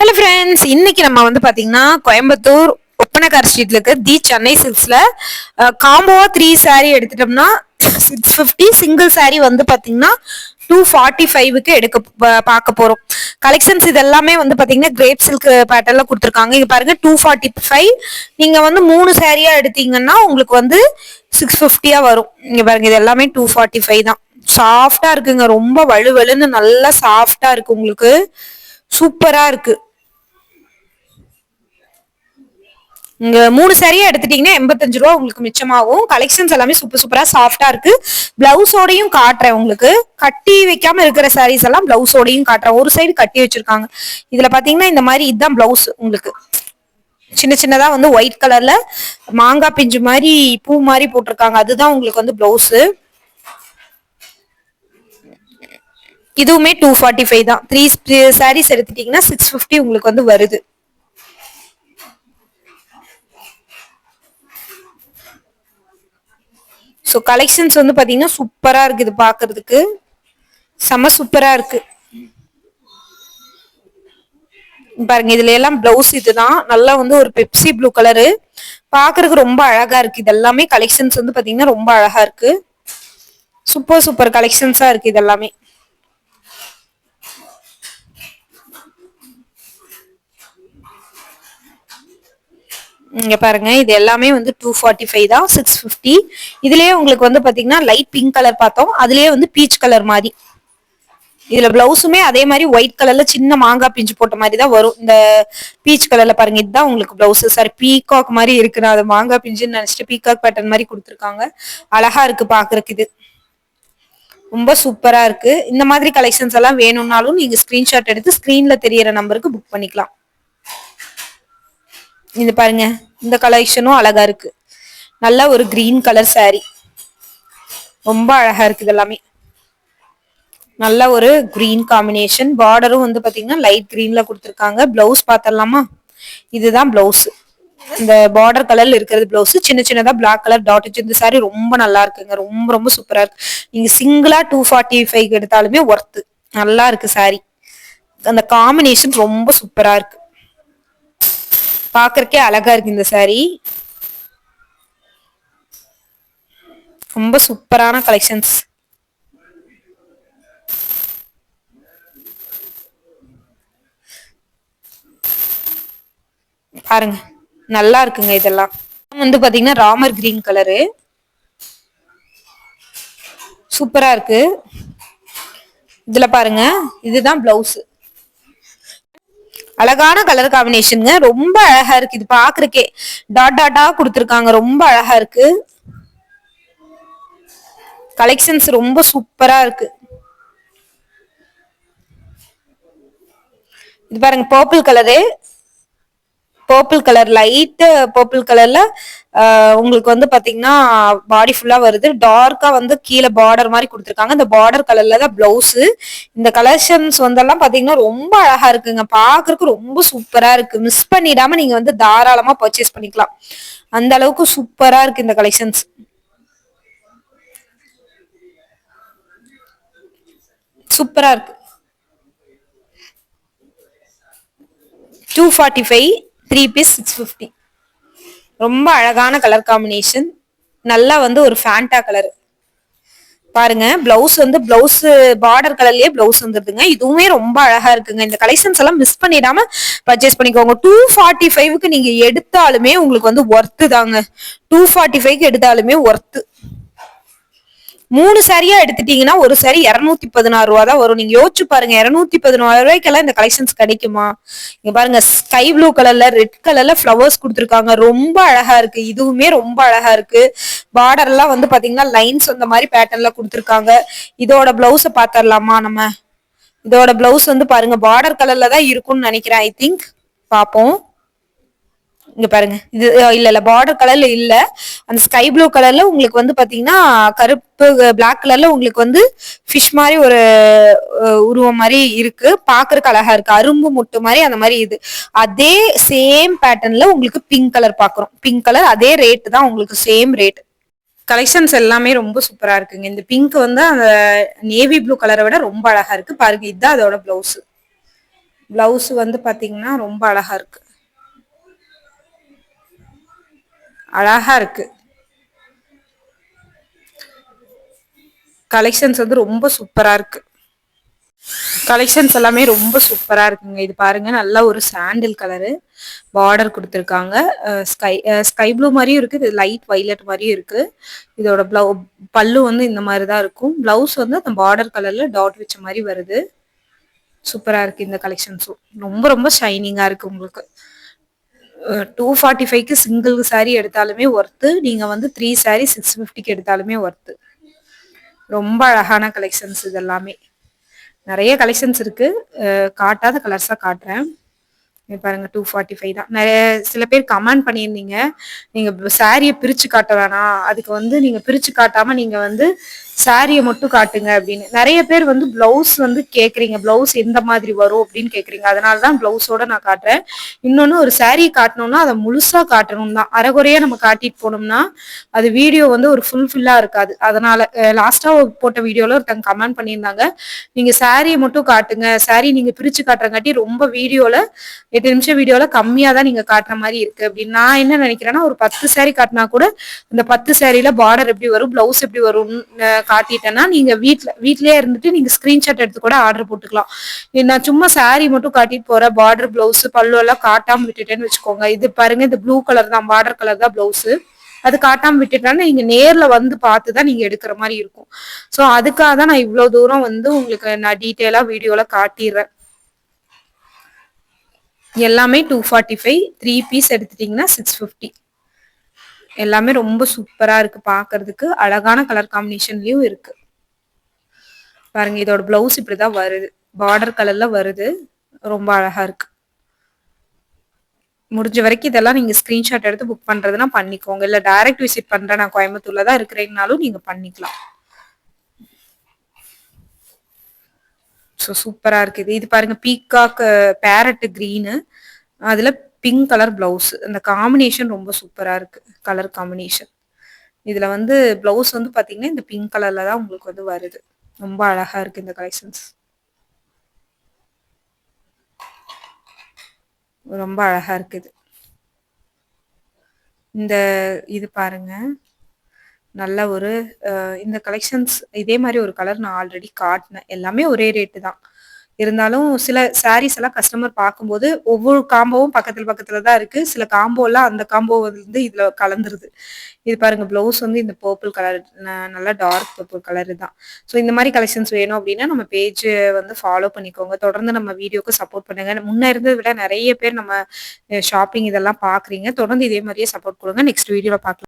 Hello friends இன்னைக்கு நம்ம வந்து பாத்தீங்கன்னா கோயம்புத்தூர் ஒப்பனக்கார் ஸ்ட்ரீட்ல இருக்க. தி சென்னை சில்க்ஸ்ல காம்போவா த்ரீ saree எடுத்துட்டோம்னா சிக்ஸ் ஃபிஃப்டி சிங்கிள் saree வந்து பாத்தீங்கன்னா டூ ஃபார்ட்டி ஃபைவுக்கு எடுக்க ப- பார்க்க போறோம். கலெக்ஷன்ஸ் இது எல்லாமே வந்து பாத்தீங்கன்னா கிரேப் சில்க் பேட்டர்ல கொடுத்துருக்காங்க. இங்க பாருங்க டூ ஃபார்ட்டி ஃபைவ் நீங்க வந்து மூணு சாரியா எடுத்தீங்கன்னா உங்களுக்கு வந்து சிக்ஸ் ஃபிஃப்டியா வரும். இங்க பாருங்க இது எல்லாமே டூ ஃபார்ட்டி ஃபைவ் தான் சாஃப்டா இருக்குங்க. ரொம்ப வலுவலுன்னு நல்லா சாஃப்டா இருக்கு உங்களுக்கு. சூப்பரா இருக்கு. இங்க மூணு சரியா எடுத்துட்டீங்கன்னா எண்பத்தஞ்சு ரூபா உங்களுக்கு மிச்சமாகும். கலெக்ஷன்ஸ் எல்லாமே சூப்பர் சூப்பரா சாஃப்டா இருக்கு. பிளவுஸோடையும் காட்டுறேன் உங்களுக்கு. கட்டி வைக்காம இருக்கிற சாரீஸ் எல்லாம் பிளவுஸோடையும் காட்டுறேன். ஒரு சைடு கட்டி வச்சிருக்காங்க. இதுல பாத்தீங்கன்னா இந்த மாதிரி இதுதான் பிளவுஸ் உங்களுக்கு. சின்ன சின்னதா வந்து ஒயிட் கலர்ல மாங்காய் பிஞ்சு மாதிரி பூ மாதிரி போட்டிருக்காங்க. அதுதான் உங்களுக்கு வந்து பிளவுஸ் இதுவுமே டூ ஃபார்ட்டி ஃபைவ் தான் த்ரீ சாரீஸ் எடுத்துட்டீங்கன்னா சிக்ஸ் ஃபிஃப்டி உங்களுக்கு வந்து வருது. ஸோ கலெக்ஷன்ஸ் வந்து பார்த்தீங்கன்னா சூப்பராக இருக்குது பார்க்கறதுக்கு செம சூப்பராக இருக்கு. பாருங்க இதுல எல்லாம் பிளவுஸ் இதுதான். நல்லா வந்து ஒரு பெப்சி ப்ளூ கலரு பாக்குறதுக்கு ரொம்ப அழகா இருக்கு. இது எல்லாமே கலெக்ஷன்ஸ் வந்து பாத்தீங்கன்னா ரொம்ப அழகா இருக்கு. சூப்பர் சூப்பர் கலெக்ஷன்ஸா இருக்கு இது எல்லாமே இங்க பாருங்க இது எல்லாமே வந்து டூ ஃபார்ட்டி ஃபைவ் தான் சிக்ஸ் ஃபிஃப்டி இதுலயே உங்களுக்கு வந்து பாத்தீங்கன்னா லைட் பிங்க் கலர் பார்த்தோம். அதுலயே வந்து பீச் கலர் மாதிரி. இதுல பிளவுஸுமே அதே மாதிரி ஒயிட் கலர்ல சின்ன மாங்காய் பிஞ்சு போட்ட மாதிரி தான் வரும். இந்த பீச் கலர்ல பாருங்க இதுதான் உங்களுக்கு பிளவுஸ் சாரி பீகாக் மாதிரி இருக்கு. நான் அது மாங்காய் பிஞ்சுன்னு நினைச்சிட்டு பீகாக் பேட்டர்ன் மாதிரி கொடுத்துருக்காங்க. அழகா இருக்கு பாக்குறதுக்கு இது. ரொம்ப சூப்பரா இருக்கு. இந்த மாதிரி கலெக்ஷன்ஸ் எல்லாம் வேணும்னாலும் நீங்க ஸ்கிரீன்ஷாட் எடுத்து ஸ்கிரீன்ல தெரியற நம்பருக்கு புக் பண்ணிக்கலாம். இது பாருங்க. இந்த கலெக்ஷனும் அழகா இருக்கு. நல்ல ஒரு கிரீன் கலர் சாரி ரொம்ப அழகா இருக்குது எல்லாமே நல்ல ஒரு கிரீன் காம்பினேஷன் பார்டரும் வந்து பாத்தீங்கன்னா லைட் கிரீன்ல கொடுத்துருக்காங்க. பிளவுஸ் பாத்திரலாமா இதுதான் பிளவுஸ் இந்த பார்டர் கலர்ல இருக்கிறது பிளவுஸ் சின்ன சின்னதா பிளாக் கலர் டாட் வச்சு இந்த சாரி ரொம்ப நல்லா இருக்குங்க. ரொம்ப ரொம்ப சூப்பரா இருக்கு. நீங்க சிங்கிளா டூ ஃபார்ட்டி ஃபைவ் எடுத்தாலுமே ஒர்த்து நல்லா இருக்கு சாரி அந்த காம்பினேஷன் ரொம்ப சூப்பரா இருக்கு. பாக்குறக்கே அழகா இருக்கு இந்த சாரீ ரொம்ப சூப்பரான கலெக்ஷன்ஸ் பாருங்க நல்லா இருக்குங்க இதெல்லாம். வந்து பாத்தீங்கன்னா ராமர் கிரீன் கலரு. சூப்பரா இருக்கு. இதுல பாருங்க இதுதான் பிளவுஸ் அழகான கலர் காம்பினேஷனுங்க ரொம்ப அழகா இருக்கு. இது பாக்குறக்கே. டாட் டாட்டா கொடுத்துருக்காங்க. ரொம்ப அழகா இருக்கு. கலெக்ஷன்ஸ் ரொம்ப சூப்பரா இருக்கு. இது பாருங்க purple colour purple colour light purple கலர்ல உங்களுக்கு வந்து பாத்தீங்கன்னா பாடி ஃபுல்லா வருது. டார்க்கா வந்து கீழே பார்டர் மாதிரி கொடுத்துருக்காங்க. இந்த பார்டர் கலர்ல தான் பிளவுஸ் இந்த கலெக்ஷன்ஸ் வந்தெல்லாம் பாத்தீங்கன்னா ரொம்ப அழகா இருக்குங்க. பாக்குறதுக்கு ரொம்ப சூப்பரா இருக்கு. மிஸ் பண்ணிடாம நீங்க வந்து தாராளமா பர்ச்சேஸ் பண்ணிக்கலாம். அந்த அளவுக்கு சூப்பரா இருக்கு இந்த கலெக்ஷன்ஸ் சூப்பரா இருக்கு. Two forty five three piece six fifty ரொம்ப அழகான கலர் காம்பினேஷன் நல்லா வந்து ஒரு ஃபேண்டா கலர் பாருங்க பிளவுஸ் வந்து பிளவுஸ் பார்டர் கலர்லயே பிளவுஸ் வந்துருதுங்க. இதுவுமே ரொம்ப அழகா இருக்குங்க. இந்த கலெக்ஷன்ஸ் எல்லாம் மிஸ் பண்ணிடாம பர்ச்சேஸ் பண்ணிக்கோங்க. டூ ஃபார்ட்டி ஃபைவ்க்கு நீங்க எடுத்தாலுமே உங்களுக்கு வந்து ஒர்த்து தாங்க. டூ ஃபார்ட்டி ஃபைவ்க்கு எடுத்தாலுமே ஒர்த்து மூணு சாரியா எடுத்துட்டீங்கன்னா ஒரு சாரி இரநூத்தி பதினாறு ரூபா தான் வரும். நீங்க யோசிச்சு பாருங்க இரநூத்தி பதினாறு ரூபாய்க்கெல்லாம் இந்த கலெக்ஷன்ஸ் கிடைக்குமா? இங்க பாருங்க ஸ்கை ப்ளூ கலர்ல ரெட் கலர்ல ஃபிளவர்ஸ் கொடுத்துருக்காங்க. ரொம்ப அழகா இருக்கு. இதுவுமே ரொம்ப அழகா இருக்கு. பார்டர் எல்லாம் வந்து பாத்தீங்கன்னா லைன்ஸ் அந்த மாதிரி பேட்டர்ன்ல கொடுத்துருக்காங்க. இதோட பிளவுஸ பாத்திரலாமா நம்ம? இதோட பிளவுஸ் வந்து பாருங்க பார்டர் கலர்ல தான் இருக்கும்னு நினைக்கிறேன் ஐ திங்க் பாப்போம் இங்க பாருங்க. இது இல்ல இல்ல பார்டர் கலர்ல இல்ல. அந்த ஸ்கை ப்ளூ கலர்ல உங்களுக்கு வந்து பாத்தீங்கன்னா கருப்பு பிளாக் கலர்ல உங்களுக்கு வந்து ஃபிஷ் மாதிரி ஒரு உருவம் மாதிரி இருக்கு. பாக்குறதுக்கு அழகா இருக்கு. அரும்பு முட்டு மாதிரி அந்த மாதிரி இது. அதே சேம் பேட்டர்ன்ல உங்களுக்கு பிங்க் கலர் பாக்குறோம். பிங்க் கலர் அதே ரேட்டு தான் உங்களுக்கு சேம் ரேட் கலெக்ஷன்ஸ் எல்லாமே ரொம்ப சூப்பரா இருக்குங்க. இந்த பிங்க் வந்து அந்த நேவி ப்ளூ கலரை விட ரொம்ப அழகா இருக்கு. பாருங்க இதுதான் அதோட பிளவுஸ் பிளவுஸ் வந்து பாத்தீங்கன்னா ரொம்ப அழகா இருக்கு. அழகா இருக்கு. கலெக்ஷன்ஸ் வந்து ரொம்ப சூப்பரா இருக்கு. கலெக்ஷன்ஸ் எல்லாமே ரொம்ப சூப்பரா இருக்குங்க. இது பாருங்க நல்லா ஒரு சாண்டில் கலரு பார்டர் கொடுத்துருக்காங்க. ஸ்கை ஸ்கை ப்ளூ மாதிரியும் இருக்கு இது லைட் வைலட் மாதிரியும் இருக்கு. இதோட ப்ளவு பல்லு வந்து இந்த மாதிரி தான் இருக்கும். பிளவுஸ் வந்து அந்த பார்டர் கலர்ல டாட் வச்ச மாதிரி வருது. சூப்பரா இருக்கு இந்த கலெக்ஷன்ஸும் ரொம்ப ரொம்ப ஷைனிங்கா இருக்கு உங்களுக்கு. டூ ஃபார்ட்டி ஃபைவ்க்கு சிங்கிள் சாரீ எடுத்தாலுமே ஒர்த்து நீங்க வந்து த்ரீ சாரீ சிக்ஸ் ஃபிஃப்டிக்கு எடுத்தாலுமே ஒர்த்து ரொம்ப அழகான கலெக்ஷன்ஸ் இது எல்லாமே நிறைய கலெக்ஷன்ஸ் இருக்குது காட்டாத கலர்ஸாக காட்டுறேன். பாருங்க டூ ஃபார்ட்டி ஃபைவ் தான். நிறைய சில பேர் கமெண்ட் பண்ணியிருந்தீங்க. நீங்கள் சாரியை பிரித்து காட்ட வேணாம். அதுக்கு வந்து நீங்கள் பிரித்து காட்டாமல் நீங்கள் வந்து சாரியை மட்டும் காட்டுங்க அப்படின்னு. நிறைய பேர் வந்து ப்ளவுஸ் வந்து கேட்குறீங்க ப்ளவுஸ் எந்த மாதிரி வரும் அப்படின்னு கேட்குறீங்க அதனால தான் ப்ளவுஸோட நான் காட்டுறேன். இன்னொன்று ஒரு சாரியை காட்டணும்னா அதை முழுசாக காட்டணும் தான். அரைகுறையாக நம்ம காட்டிட்டு போனோம்னா அது வீடியோ வந்து ஒரு ஃபுல்ஃபில்லாக இருக்காது. அதனால லாஸ்ட்டாக போட்ட வீடியோவில் ஒருத்தங்க கமெண்ட் பண்ணியிருந்தாங்க. நீங்கள் சாரியை மட்டும் காட்டுங்க. சாரி நீங்கள் பிரித்து காட்டுறங்காட்டி ரொம்ப வீடியோவில் எட்டு நிமிஷம் வீடியோவில் கம்மியாக தான் நீங்கள் காட்டுற மாதிரி இருக்குது அப்படின்னு நான் என்ன நினைக்கிறேன்னா ஒரு பத்து சேரீ காட்டினா கூட இந்த பத்து சேரீல பார்டர் எப்படி வரும் ப்ளவுஸ் எப்படி வரும் காட்டிட்டேன்னா நீங்கள் வீட்டில் வீட்லேயே இருந்துட்டு நீங்கள் ஸ்க்ரீன்ஷாட் எடுத்து கூட ஆர்டர் போட்டுக்கலாம். நான் சும்மா சேரீ மட்டும் காட்டிட்டு போகிறேன் பார்டர் ப்ளவுஸ் பல்லு எல்லாம் காட்டாமல் விட்டுட்டேன்னு வச்சுக்கோங்க. இது பாருங்க இந்த ப்ளூ கலர் தான் பார்டர் கலர் தான் ப்ளவுஸு அது காட்டாமல் விட்டுட்டா நீங்கள் நேரில் வந்து பார்த்து தான் நீங்கள் எடுக்கிற மாதிரி இருக்கும். ஸோ அதுக்காக தான் நான் இவ்வளோ தூரம் வந்து உங்களுக்கு நான் டீட்டெயிலாக வீடியோவில் காட்டிடுறேன். எல்லாமே two forty five three piece எடுத்துட்டீங்கன்னா சிக்ஸ் ஃபிஃப்டி எல்லாமே ரொம்ப சூப்பரா இருக்கு பாக்குறதுக்கு. அழகான கலர் காம்பினேஷன்லேயும் இருக்கு. பாருங்க இதோட பிளவுஸ் இப்படிதான் வருது. பார்டர் கலர்ல வருது. ரொம்ப அழகா இருக்கு. முடிஞ்ச வரைக்கும் இதெல்லாம் நீங்கள் ஸ்க்ரீன்ஷாட் எடுத்து புக் பண்ணுறதுனா பண்ணிக்கோங்க. இல்ல டைரக்ட் விசிட் பண்றேன். நான் கோயம்புத்தூர்ல தான் இருக்கிறீங்கனாலும் நீங்க பண்ணிக்கலாம். ஸோ சூப்பராக இருக்குது. இது பாருங்க பீகாக் பேரட் க்ரீனு அதில் பிங்க் கலர் பிளவுஸ் இந்த காம்பினேஷன் ரொம்ப சூப்பராக இருக்கு கலர் காம்பினேஷன் இதில் வந்து பிளவுஸ் வந்து பார்த்தீங்கன்னா இந்த பிங்க் கலர்ல தான் உங்களுக்கு வந்து வருது. ரொம்ப அழகாக இருக்குது இந்த கலெக்ஷன்ஸ் ரொம்ப அழகாக இருக்குது. இந்த இது பாருங்க. நல்ல ஒரு இந்த கலெக்ஷன்ஸ் இதே மாதிரி ஒரு கலர் நான் ஆல்ரெடி காட்டினேன். எல்லாமே ஒரே ரேட்டு தான். இருந்தாலும் சில சாரீஸ் எல்லாம் கஸ்டமர் பார்க்கும்போது ஒவ்வொரு காம்போவும் பக்கத்தில் பக்கத்தில் தான் இருக்கு. சில காம்போலாம் அந்த காம்போ வந்து இதில் கலந்துருது. இது பாருங்க ப்ளவுஸ் வந்து இந்த பர்பிள் கலர் நல்லா டார்க் பர்பிள் கலர் தான். ஸோ இந்த மாதிரி கலெக்ஷன்ஸ் வேணும் அப்படின்னா நம்ம பேஜ் வந்து ஃபாலோ பண்ணிக்கோங்க. தொடர்ந்து நம்ம வீடியோக்கு சப்போர்ட் பண்ணுங்க. முன்னே இருந்ததை விட நிறைய பேர் நம்ம ஷாப்பிங் இதெல்லாம் பார்க்குறீங்க. தொடர்ந்து இதே மாதிரியே சப்போர்ட் கொடுங்க. நெக்ஸ்ட் வீடியோவில் பார்க்கலாம்.